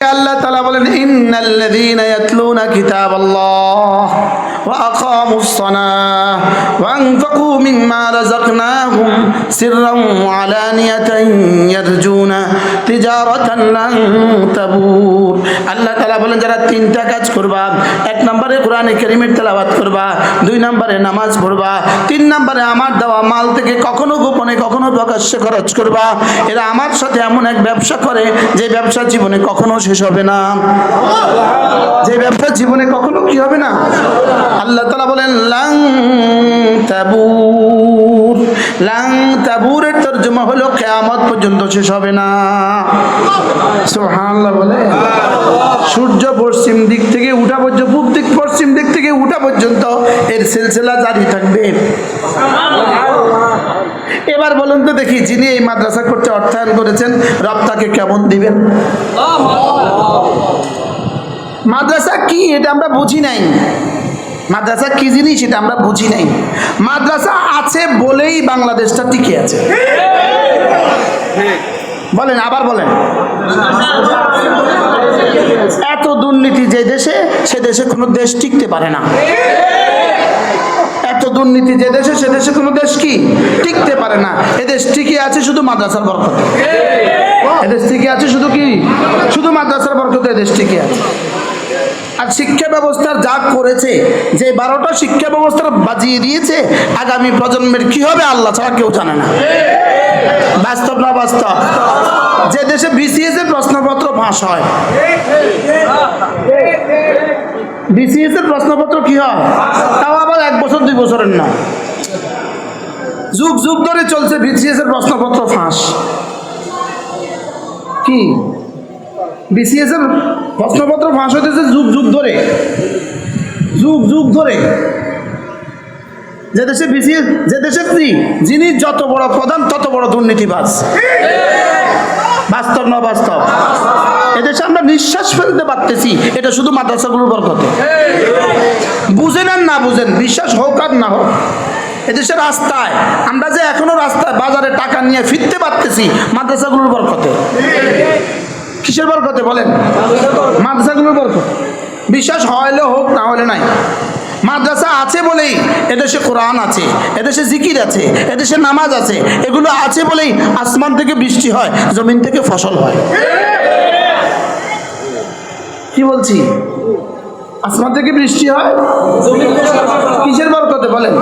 আল্লাহ তালা বলেন ইন্নাল্লাযীনা ইয়াতলুনা কিতাবাল্লাহ ওয়া আকামুস সালাহ মিম্মা রাযাকনাহুম সিররান ওয়া আলানিয়াতান ইয়ারজুনা তিজারাতান লান তাবুর আল্লাহ তাআলা বলেন, যারা তিনটা কাজ করবা, এক নম্বরে কোরআনে কারীমের তেলাওয়াত করবা, দুই নম্বরে নামাজ পড়বা, তিন নম্বরে আমার দেওয়া মাল থেকে কখনো গোপনে, কখনো প্রকাশ্যে খরচ করবা। এরা আমার সাথে এমন এক ব্যবসা করে, যে ব্যবসা জীবনে কখনো শেষ হবে না। যে ব্যবসা জীবনে কখনো কি হবে না? আল্লাহ তালা বলেন, লাং তাবুর। লাং তাবুরের তর্জমা হলো কেয়ামত পর্যন্ত শেষ হবে না। সুবহানাল্লাহ বলে? সূর্য পশ্চিম দিক থেকে উঠা পর্যন্ত পূব দিক পশ্চিম দিক থেকে উঠা পর্যন্ত এর সিলসিলা জারি থাকবে। এবার বলুন তো দেখি যিনি এই মাদ্রাসা করতে অর্থায়ন করেছেন রব তাকে কেমন দিবেন? মাদ্রাসা কি এটা আমরা বুঝি নাই। মাদ্রাসা কি জিনিস এটা আমরা বুঝি নাই। মাদ্রাসা আছে বলেই বাংলাদেশটা টিকে আছে। বলেন, আবার বলেন। এত দুর্নীতি যে দেশে, সে দেশে কোনো দেশ টিকতে পারে না। এত দুর্নীতি যে দেশে, সে দেশে কোনো দেশ কি টিকতে পারে না। এদেশ টিকে আছে শুধু মাদ্রাসার বরকতে। এদেশ টিকে আছে শুধু কি? শুধু মাদ্রাসার বরকতে এদেশ টিকে আছে। আর শিক্ষা ব্যবস্থার যা করেছে, যে বারোটা শিক্ষা ব্যবস্থা বাজিয়ে দিয়েছে, আগামী প্রজন্মের কি হবে আল্লাহ ছাড়া কেউ জানে না। বাস্তব না বাস্তব যে দেশে বিসিএস এর প্রশ্নপত্র ফাঁস হয়। বিসিএস এর প্রশ্নপত্র কি হয়? তাও আবার এক বছর, দুই বছরের না। যুগ যুগ ধরে চলছে বিসিএস এর প্রশ্নপত্র ফাঁস। কি? বিসিএস এর প্রশ্নপত্র ফাঁস হইতেছে যুগ যুগ ধরে। যুগ যুগ ধরে। যে দেশে বিসিএস যে দেশে যিনি যত বড় প্রধান, তত বড় দুর্নীতিবাজ। বাস্তব না বাস্তব এদেশে আমরা নিঃশ্বাস ফেলতে পারতেছি। এটা শুধু মাদ্রাসাগুলোর বরকতে। বুঝেন আর না বুঝেন, বিশ্বাস হোক আর না হোক এদেশে রাস্তায়, আমরা যে এখনও রাস্তায় বাজারে টাকা নিয়ে ফিরতে পারতেছি, মাদ্রাসাগুলোর বরকতে। কিসের বরকতে বলেন? মাদ্রাসাগুলোর বরকত। বিশ্বাস হইলে হোক, না হলে নাই। মাদ্রাসা আছে বলেই এদেশে কোরআন আছে, এদেশে জিকির আছে, এদেশে নামাজ আছে, এগুলো আছে বলেই আসমান থেকে বৃষ্টি হয়, জমিন থেকে ফসল হয়। কি বলছি? আসমান থেকে বৃষ্টি হয়? কিসের বরকতে বলেন?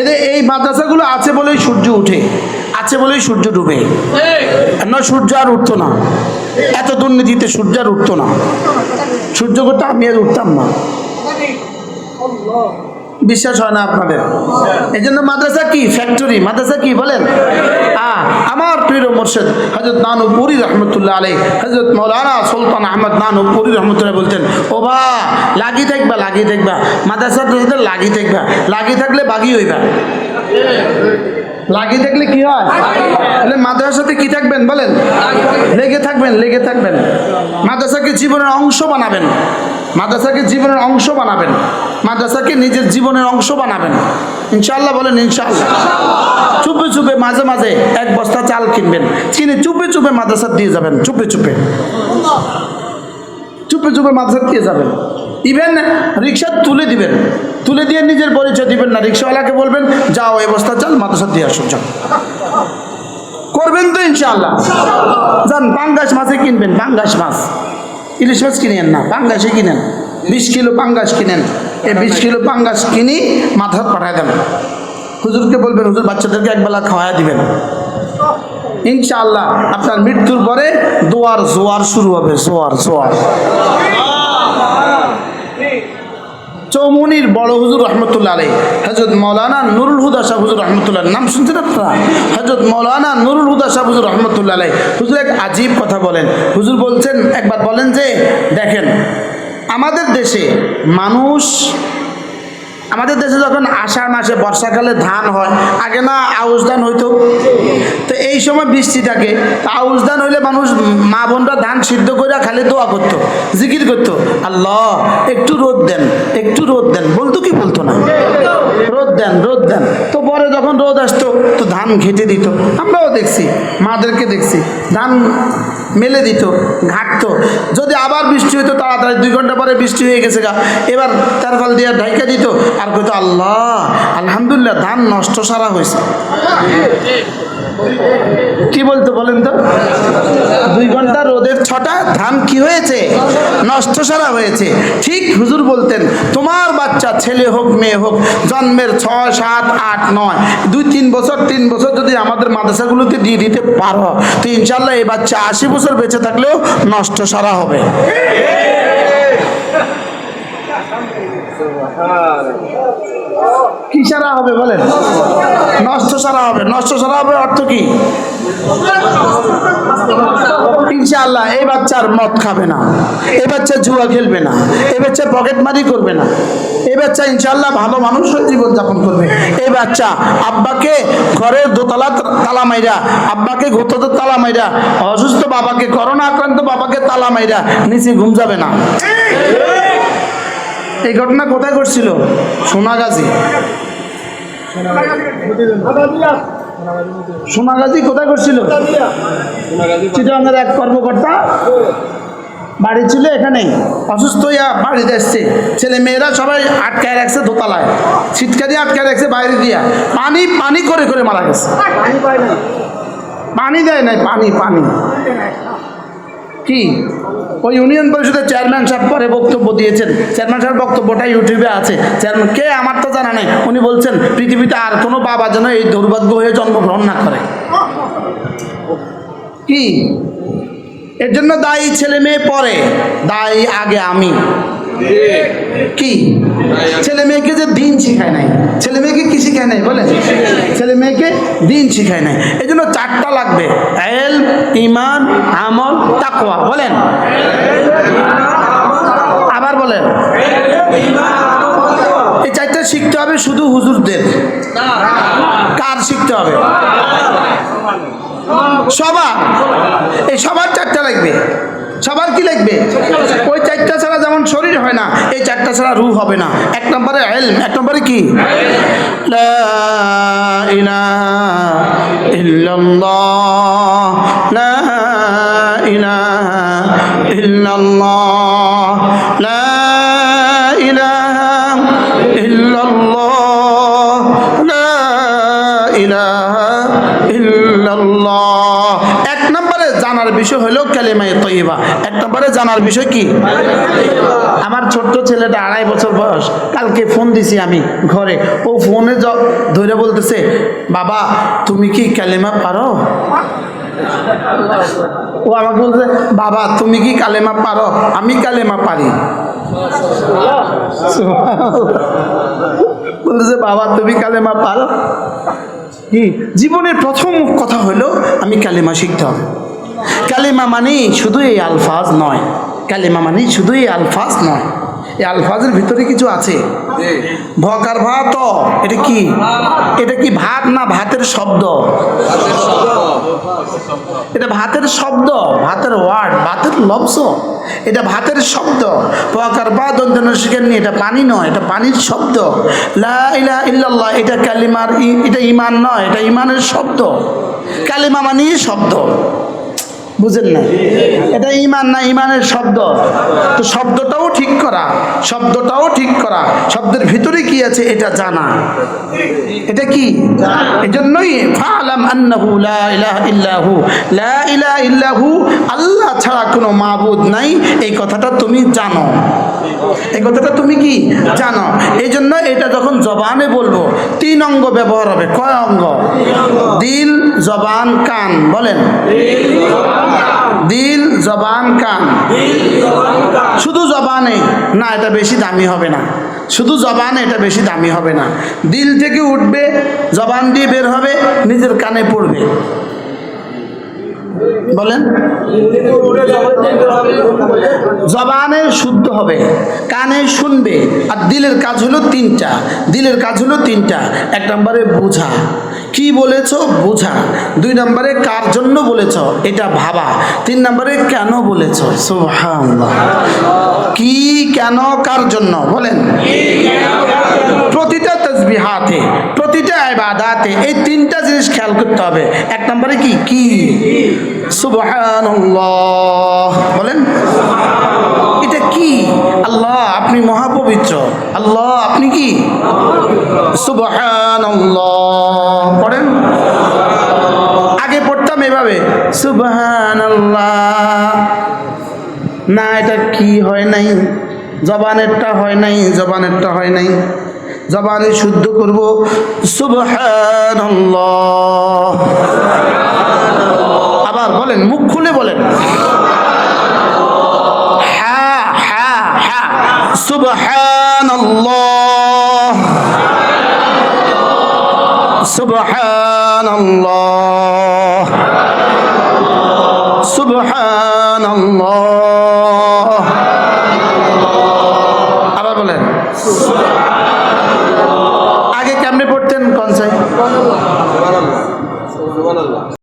এদের এই মাদ্রাসাগুলো আছে বলেই সূর্য উঠে। আছে বলেই সূর্য ডুবে। না সূর্য আর উঠতো না। এত দুর্নীতিতে সূর্য আর উঠতো না। সূর্য করতে আমি আর উঠতাম না। বিশ্বাস হয় না আপনাদের? এই জন্য মাদ্রাসা কি? ফ্যাক্টরি মাদ্রাসা কি? বলেন। আমার প্রিয় মোর্শেদ হজরত নানুপুরি রহমতুল্লাহ আলাই হজরত মৌলানা সুলতান আহমদ নানুপুরি রহমতুল্লাহ বলতেন, ও বা, লাগি থাকবা লাগি থাকবা। মাদ্রাসা লাগি থাকবা। লাগি থাকলে বাগি হইবা। লাগি থাকলে কি হয়? তাহলে মাদ্রাসাতে কি থাকবেন বলেন? লেগে থাকবেন লেগে থাকবেন। মাদ্রাসাকে জীবনের অংশ বানাবেন। মাদ্রাসাকে জীবনের অংশ বানাবেন। মাদ্রাসাকে নিজের জীবনের অংশ বানাবেন। ইনশাল্লাহ বলেন ইনশাল্লাহ চুপে চুপে, মাঝে মাঝে এক বস্তা চাল কিনবেন। কিনে চুপে চুপে মাদ্রাসা দিয়ে যাবেন, চুপে চুপে। চুপে চুপে মাদ্রাসা দিয়ে যাবেন। ইভেন রিক্সা তুলে দিবেন। তুলে দিয়ে নিজের পরিচয় দিবেন না, রিক্সাওয়ালাকে বলবেন, যাও বস্তা চাল মাদ্রাসা দিয়ে আসো যাও করবেন তো ইনশাআল্লাহ। যান, পাঙ্গাস মাছে কিনবেন, পাঙ্গাস মাছ। ইলিশ মাছ কিনেন না পাঙ্গাসে কিনেন। বিশ কিলো পাঙ্গাস কিনেন। এই বিশ কিলো পাঙ্গাস কিনি মাথাত পাঠায় দেন। হুজুরকে বলবেন, হুজুর, বাচ্চাদেরকে একবেলা খাওয়াই দিবেন। ইনশাআল্লাহ, আপনার মৃত্যুর পরে দোয়ার জোয়ার শুরু হবে, জোয়ার জোয়ার। চৌমনির বড় হুজুর রহমতুল্লাহ আলাই হজরত মৌলানা নুরুল হুদা শাহ হুজুর রহমতুল্লাহ নাম শুনছেন আপনারা? হজরত মৌলানা নুরুল হুদা শাহ হুজুর রহমতুল্লাহ আলাই হুজুর এক আজীব কথা বলেন। হুজুর বলছেন, একবার বলেন যে, দেখেন, আমাদের দেশে মানুষ আমাদের দেশে যখন আষাঢ় মাসে বর্ষাকালে ধান হয়, আগে না আউশ ধান হইতো। তো এই সময় বৃষ্টি থাকে আউশ ধান হইলে মানুষ মা বোনরা ধান সিদ্ধ করে খালি দোয়া করতো, জিকির করতো, আল্লাহ, একটু রোদ দেন, একটু রোদ দেন। বলতো কি বলতো না? রোদ দেন রোদ দেন। তো পরে যখন রোদ আসতো, তো ধান ঘেটে দিত। আমরাও দেখছি, মাদেরকে দেখছি। ধান মেলে দিত, ঘাটতো। যদি আবার বৃষ্টি হতো তাড়াতাড়ি দুই ঘণ্টা পরে বৃষ্টি হয়ে গেছে গা। এবার তার ফল দিয়ে ঢাইকা দিত, আর কত আল্লাহ, আলহামদুলিল্লাহ, ধান নষ্ট সারা হয়েছে। কি বলতো বলেন তো? দুই ঘণ্টা রোদের ছটা ধান কি হয়েছে? নষ্ট সারা হয়েছে। ঠিক হুজুর বলতেন, তোমার বাচ্চা ছেলে হোক, মেয়ে হোক, জন্মের ছয়, সাত, আট, নয়, দুই, তিন বছর তিন বছর যদি আমাদের মাদ্রাসাগুলোকে দিয়ে দিতে পারো, তো ইনশাল্লাহ এই বাচ্চা আশি বছর বেঁচে থাকলেও নষ্ট সারা হবে। কি সারা হবে বলেন? নষ্ট সারা হবে। নষ্ট সারা হবে অর্থ কি? ইনশাআল্লাহ, এই বাচ্চার মদ খাবে না, এই বাচ্চা জুয়া খেলবে না, এই বাচ্চা পকেট মারি করবে না, এই বাচ্চা ইনশাআল্লাহ ভালো মানুষ হয়ে জীবনযাপন করবে। এই বাচ্চা আব্বাকে ঘরের দোতলা তালা মাইরা, আব্বাকে ঘুরতে তালা মাইরা, অসুস্থ বাবাকে, করোনা আক্রান্ত বাবাকে তালা মাইরা নিচে ঘুম যাবে না। এই ঘটনা কোথায় ঘটছিল? সোনাগাজী সোনাগাজী কোথায় ঘটছিল? চিটাঙ্গের এক কর্মকর্তা বাড়ি ছিল এখানে অসুস্থ হইয়া বাড়িতে এসছে। ছেলে মেয়েরা সবাই আটকায় রাখছে দোতলায়। ছিটকারি আটকায় রাখছে বাইরে দিয়া। পানি পানি করে করে মারা গেছে। পানি দেয় নাই পানি পানি। কি? ওই ইউনিয়ন পরিষদের চেয়ারম্যান সাহেব পরে বক্তব্য দিয়েছেন। চেয়ারম্যান সাহেব বক্তব্যটা ইউটিউবে আছে। চেয়ারম্যান কে আমার তো জানা নেই। উনি বলছেন পৃথিবীতে আর কোনো বাবা যেন এই দুর্ভাগ্য হয়ে জন্মগ্রহণ না করে। কি? এর জন্য দায়ী ছেলে মেয়ে পরে দায়ী আগে আমি। কি? ছেলে মেয়েকে যে দিন শিখায় নাই। ছেলে মেয়েকে কি শিখায় নাই বলেন? ছেলে মেয়েকে দিন শিখায় নাই। এই জন্য চারটা লাগবে। এল, ইমান, আমল, তাকওয়া। বলেন। আবার বলেন। এই চারটা শিখতে হবে শুধু হুজুরদের। কার শিখতে হবে? সবার। এই সবার চারটা লাগবে। সবার কি লাগবে ওই চারটা ছাড়া যেমন শরীর হয় না, এই চারটা ছাড়া রু হবে না। এক নম্বরে এলম, এক নম্বরে কি? বিষয় হলো কালেমায়ে তৈবা এক নম্বরে জানার বিষয় কি? আমার ছোট্ট ছেলেটা আড়াই বছর বয়স কালকে ফোন দিছি আমি ঘরে। ও ফোনে ধরে বলতেছে বাবা তুমি কি কালেমা পারো? ও আমাকে বলছে বাবা তুমি কি কালেমা পারো? আমি কালেমা পারি। বলতেছে বাবা তুমি কালেমা পারো? কি? জীবনের প্রথম কথা হলো আমি কালেমা শিখতে হবে। কালেমা মানে শুধু এই আলফাজ নয়। কালেমা মানে শুধু এই আলফাজ নয়। এই আলফাজের ভিতরে কিছু আছে। ভকার ভাত এটা কি? এটা কি ভাত না ভাতের শব্দ? এটা ভাতের শব্দ ভাতের ওয়ার্ড ভাতের লব্জ। এটা ভাতের শব্দ। পকার বা দন্তন শিখেননি এটা পানি নয় এটা পানির শব্দ। লা ইল্লাল্লাহ এটা কালিমার এটা ইমান নয় এটা ইমানের শব্দ। কালিমা মানে শব্দ। বুঝেন না এটা ইমান না ইমানের শব্দ? তো শব্দটাও ঠিক করা, শব্দটাও ঠিক করা। শব্দের ভিতরে কি আছে এটা জানা। এটা কি? এজন্যই ফালাম আন্নাহু লা ইলাহা ইল্লাহু। লা ইলাহা ইল্লাহু, আল্লাহ ছাড়া কোনো মাবুদ নাই। এই কথাটা তুমি জানো। এই কথাটা তুমি কি জানো? এই জন্য এটা যখন জবানে বলব, তিন অঙ্গ ব্যবহার হবে। কয় অঙ্গ? দিল, জবান, কান, বলেন। দিল, জবান, কান। শুধু জবানে, না, এটা বেশি দামি হবে না। শুধু জবানে এটা বেশি দামি হবে না। দিল থেকে উঠবে, জবান দিয়ে বের হবে, নিজের কানে পড়বে। বলেন। জবানে শুদ্ধ হবে, কানে শুনবে, আর দিলের কাজ হলো তিনটা, দিলের কাজ হলো তিনটা। এক নম্বরে বোঝা। কি বলেছ? বোঝা। দুই নম্বরে কার জন্য বলেছ? এটা ভাবা। তিন নম্বরে কেন বলেছ? সুবহানাল্লাহ। কি কেন, কার জন্য? বলেন। প্রতিটা তসবিহাতে ইবাদাতে এই তিনটা জিনিস খেয়াল করতে হবে। এক নম্বরে কি? কি? বলেন। এটা কি? আল্লাহ, আপনি মহাপবিত্র। আল্লাহ, আপনি কি? সুবহানাল্লাহ। পড়েন। আগে পড়তাম এভাবে। সুবহানাল্লাহ। না, এটা কি হয় নাই? জবানেরটা হয় নাই, জবানেরটা হয় নাই। জবানে শুদ্ধ করব, সুবহানাল্লাহ। আবার বলেন, মুখ খুলে বলেন। হা হা হা সুবহানাল্লাহ। সুবহানাল্লাহ। সুবহানাল্লাহ।